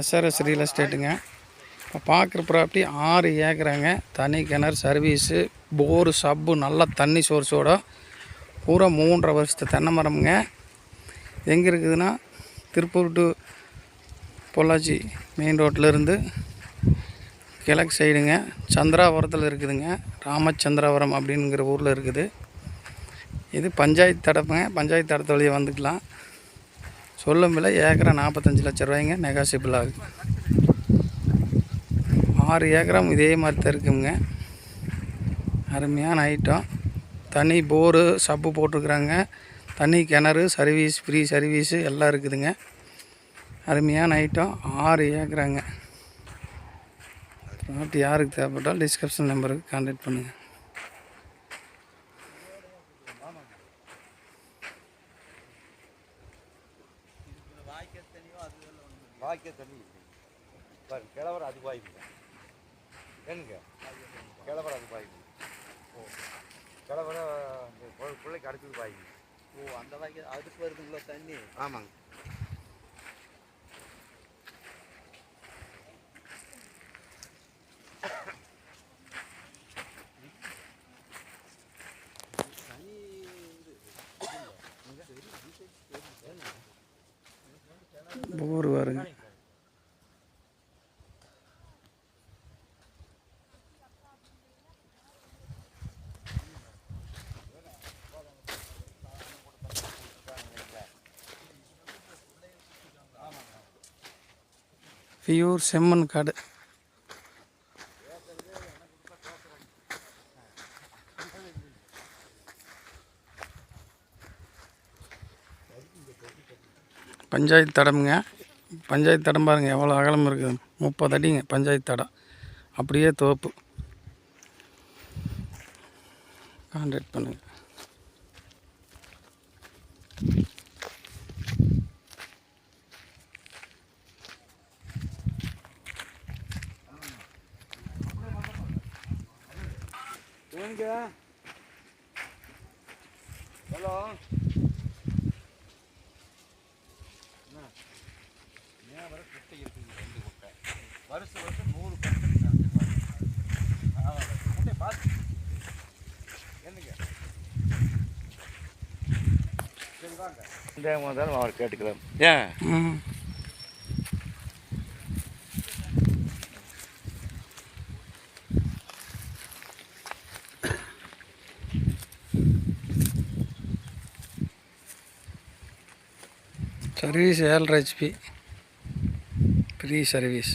SRS real எஸ்டேட்டுங்க இப்போ பார்க்குற property ஆறு ஏக்கராங்க. தனி கிணறு சர்வீஸு போரு சப்பு நல்ல தண்ணி சோர்ஸோட பூரா மூன்றரை வருஷத்து தென்னை மரம்ங்க. எங்கே இருக்குதுன்னா திருப்பூர் டு பொள்ளாச்சி மெயின் ரோட்டில் கிழக்கு சைடுங்க சந்திராபுரத்தில் இருக்குதுங்க. ராமச்சந்திராபுரம் அப்படிங்கிற ஊரில் இருக்குது. இது பஞ்சாயத்து தடப்புங்க பஞ்சாயத்து தடத்து வழியாக வந்துக்கலாம். சொல்லும் விலை ஏக்கரா நாற்பத்தஞ்சு லட்ச ரூபாய்ங்க நெகாசிபிள் ஆகுது. ஆறு ஏக்கரம் இதே மாதிரி தான் இருக்குங்க. அருமையான ஐட்டம் தனி போரு சப்பு போட்டிருக்குறாங்க. தனி கிணறு சர்வீஸ் ஃப்ரீ சர்வீஸு எல்லாம் இருக்குதுங்க. அருமையான ஐட்டம் ஆறு ஏக்கராங்க. ப்ராப்பர்ட்டி யாருக்கு தேவைப்பட்டாலும் டிஸ்கிரிப்ஷன் நம்பருக்கு கான்டாக்ட் பண்ணுங்கள் வாய்க்க தண்ணி பாரு கிழவர் அது வாய்ப்பு என்னங்க கிழவர் அது வாய்ப்பு ஓ கிழவர பிள்ளைக்கு அடுத்தது வாய்ப்பு ஓ அந்த வாய்க்கு அதுக்கு வருதுங்களா தண்ணி? ஆமாங்க. போர் வருங்க பியூர் செம்மண் காடு. பஞ்சாயத்து தடமுங்க. பஞ்சாயத்து தடம் பாருங்கள் எவ்வளோ அகலம் இருக்குது. முப்பது அடிங்க பஞ்சாயத்து தடம். அப்படியே தோப்பு. கான்டாக்ட் வருஷம் வருஷம் நூறு முட்டை பார்த்து. என்னங்க? சரி வாங்க. இந்த முதல்ல அவர் கேட்டுக்கலாம் ஏன்? சர்வீஸ் ஏழரை ஹெச்பி. Free service